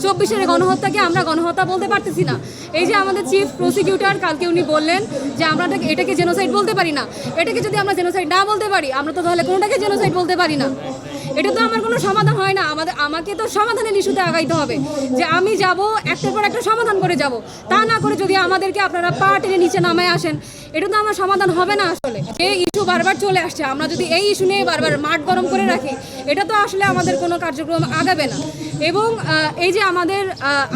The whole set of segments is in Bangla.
চব্বিশের গণহত্যাকে আমরা গণহত্যা বলতে পারতেছি না। এই যে আমাদের চিফ প্রসিকিউটর কালকে উনি বললেন যে আমরা এটাকে- জেনোসাইড বলতে পারি না। এটাকে যদি আমরা জেনোসাইড না বলতে পারি, আমরা তো তাহলে কোনোটাকে জেনোসাইড বলতে পারি না। এটা তো আমার কোনো সমাধান হয় না। আমাদের আমাকে তো সমাধানের ইস্যুতে আগাইতে হবে। যে আমি যাব, একটার পর একটা সমাধান করে যাব। তা না করে যদি আমাদেরকে আপনারা পা টেনে নিচে নামায় আসেন, এটা তো আমার সমাধান হবে না আসলে। এই ইস্যু বারবার চলে আসছে। আমরা যদি এই ইস্যু নিয়ে বারবার মাঠ গরম করে রাখি, এটা তো আসলে আমাদের কোনো কার্যক্রম আগাবে না। এবং এই যে আমাদের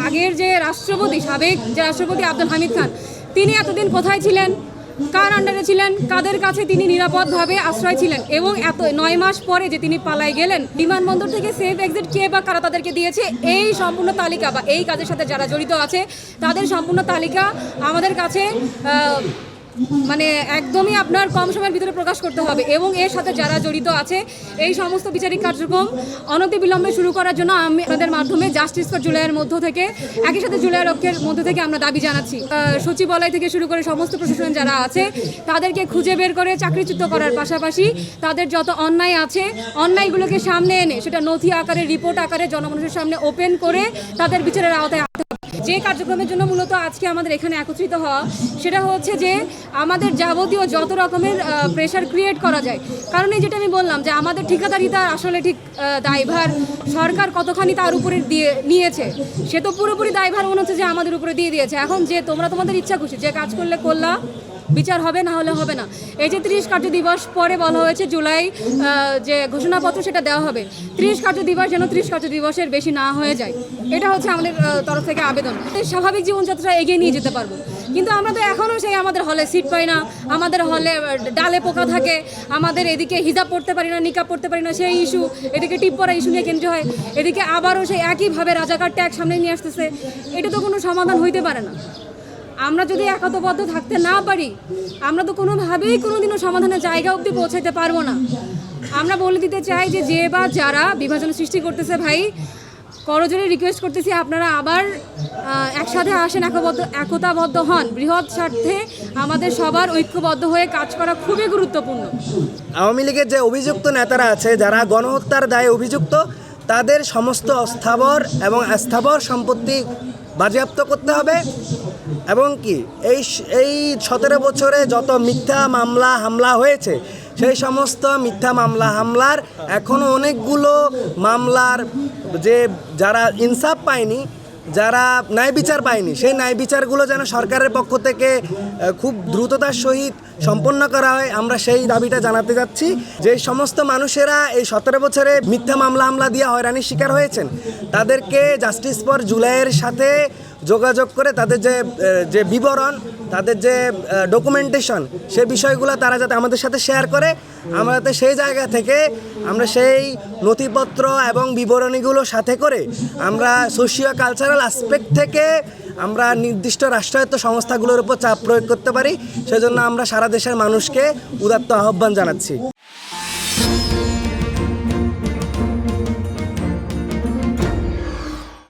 আগের যে রাষ্ট্রপতি, সাবেক যে রাষ্ট্রপতি আব্দুল হামিদ খান, তিনি এতদিন কোথায় ছিলেন? কার আন্ডারে ছিলেন? কাদের কাছে তিনি নিরাপদভাবে আশ্রয় ছিলেন? এবং এত নয় মাস পরে যে তিনি পালায় গেলেন, বিমানবন্দর থেকে সেফ এক্সিট কে বা কারা তাদেরকে দিয়েছে, এই সম্পূর্ণ তালিকা বা এই কাজের সাথে যারা জড়িত আছে, তাদের সম্পূর্ণ তালিকা আমাদের কাছে মানে একদমই আপনার কম সময়ের ভিতরে প্রকাশ করতে হবে এবং এর সাথে যারা জড়িত আছে, এই সমস্ত বিচারিক কার্যক্রম অনতি অনতিবিলম্বে শুরু করার জন্য আমি আপনাদের মাধ্যমে জাস্টিস ফর জুলাইয়ের মধ্য থেকে, একই সাথে জুলাই রক্ষের মধ্য থেকে আমরা দাবি জানাচ্ছি। সচিবালয় থেকে শুরু করে সমস্ত প্রশাসন যারা আছে, তাদেরকে খুঁজে বের করে চাকরিচ্যুত করার পাশাপাশি তাদের যত অন্যায় আছে, অন্যায়গুলোকে সামনে এনে, সেটা নথি আকারে রিপোর্ট আকারে জনগণের সামনে ওপেন করে তাদের বিচারের আওতায় যে কার্যক্রমের জন্য মূলত আজকে আমাদের এখানে একত্রিত হওয়া, সেটা হচ্ছে যে আমাদের যাবতীয় যত রকমের প্রেশার ক্রিয়েট করা যায়। কারণ এই যেটা আমি বললাম যে আমাদের ঠিকাদারিতা আসলে ঠিক দায়ভার। সরকার কতখানি তার উপরে দিয়ে, নিয়েছে, সে তো পুরোপুরি দায়ভার মনে হচ্ছে যে আমাদের উপরে দিয়ে দিয়েছে। এখন যে তোমরা তোমাদের ইচ্ছা খুশি, যে কাজ করলে করলা বিচার হবে, না হলে হবে না। এই যে ত্রিশ কার্য দিবস, পরে বলা হয়েছে জুলাই যে ঘোষণাপত্র সেটা দেওয়া হবে। ত্রিশ কার্য দিবস যেন ত্রিশ কার্য দিবসের বেশি না হয়ে যায়। এটা হচ্ছে আমাদের তরফ থেকে আবেদন। স্বাভাবিক জীবনযাত্রা এগিয়ে নিয়ে যেতে পারব। কিন্তু আমরা তো এখনও সেই আমাদের হলে সিট পাই না। আমাদের হলে ডালে পোকা থাকে। আমাদের এদিকে হিজাব পড়তে পারি না, নিকাব পড়তে পারি না, সেই ইস্যু। এদিকে টিপ পরা ইস্যু নিয়ে কেন্দ্র হয়। এদিকে আবারও সেই একইভাবে রাজাকার ট্যাগ সামনে নিয়ে আসতেছে। এটা তো কোনো সমাধান হইতে পারে না। আমরা যদি একতবদ্ধ থাকতে না পারি, আমরা তো কোনোভাবেই কোনোদিনও সমাধানের জায়গা অবধি পৌঁছাইতে পারব না। আমরা বলে দিতে চাই যে যে বা যারা বিভাজন সৃষ্টি করতেছে ভাই করজোরে রিকোয়েস্ট করতেছি আপনারা আবার একসাথে আসেন একবদ্ধ একতাবদ্ধ হন। বৃহৎ স্বার্থে আমাদের সবার ঐক্যবদ্ধ হয়ে কাজ করা খুবই গুরুত্বপূর্ণ। আওয়ামী লীগের যে অভিযুক্ত নেতারা আছে, যারা গণহত্যার দায়ে অভিযুক্ত, তাদের সমস্ত অস্থাবর এবং স্থাবর সম্পত্তি বাজেয়াপ্ত করতে হবে। এবং কি, এই এই সতেরো বছরে যত মিথ্যা মামলা, হামলা হয়েছে, সেই সমস্ত মিথ্যা মামলা, হামলার এখনও অনেকগুলো মামলার যে যারা ইনসাফ পায়নি, যারা ন্যায় বিচার পায়নি, সেই ন্যায় বিচারগুলো যেন সরকারের পক্ষ থেকে খুব দ্রুততার সহিত সম্পন্ন করা হয়, আমরা সেই দাবিটা জানাতে যাচ্ছি। যে সমস্ত মানুষেরা এই সতেরো বছরে মিথ্যা মামলা, হামলা দিয়ে হয়রানির শিকার হয়েছেন, তাদেরকে জাস্টিস ফর জুলাইয়ের সাথে যোগাযোগ করে তাদের যে যে বিবরণ, তাদের যে ডকুমেন্টেশন সে বিষয়গুলো তারা যাতে আমাদের সাথে শেয়ার করে, আমরা যাতে সেই জায়গা থেকে আমরা সেই নথিপত্র এবং বিবরণীগুলো সাথে করে আমরা সোশিও কালচারাল আসপেক্ট থেকে আমরা নির্দিষ্ট রাষ্ট্রায়ত্ত সংস্থাগুলোর উপর চাপ প্রয়োগ করতে পারি। সেজন্য আমরা সারা দেশের মানুষকে উদাত্ত আহ্বান জানাচ্ছি।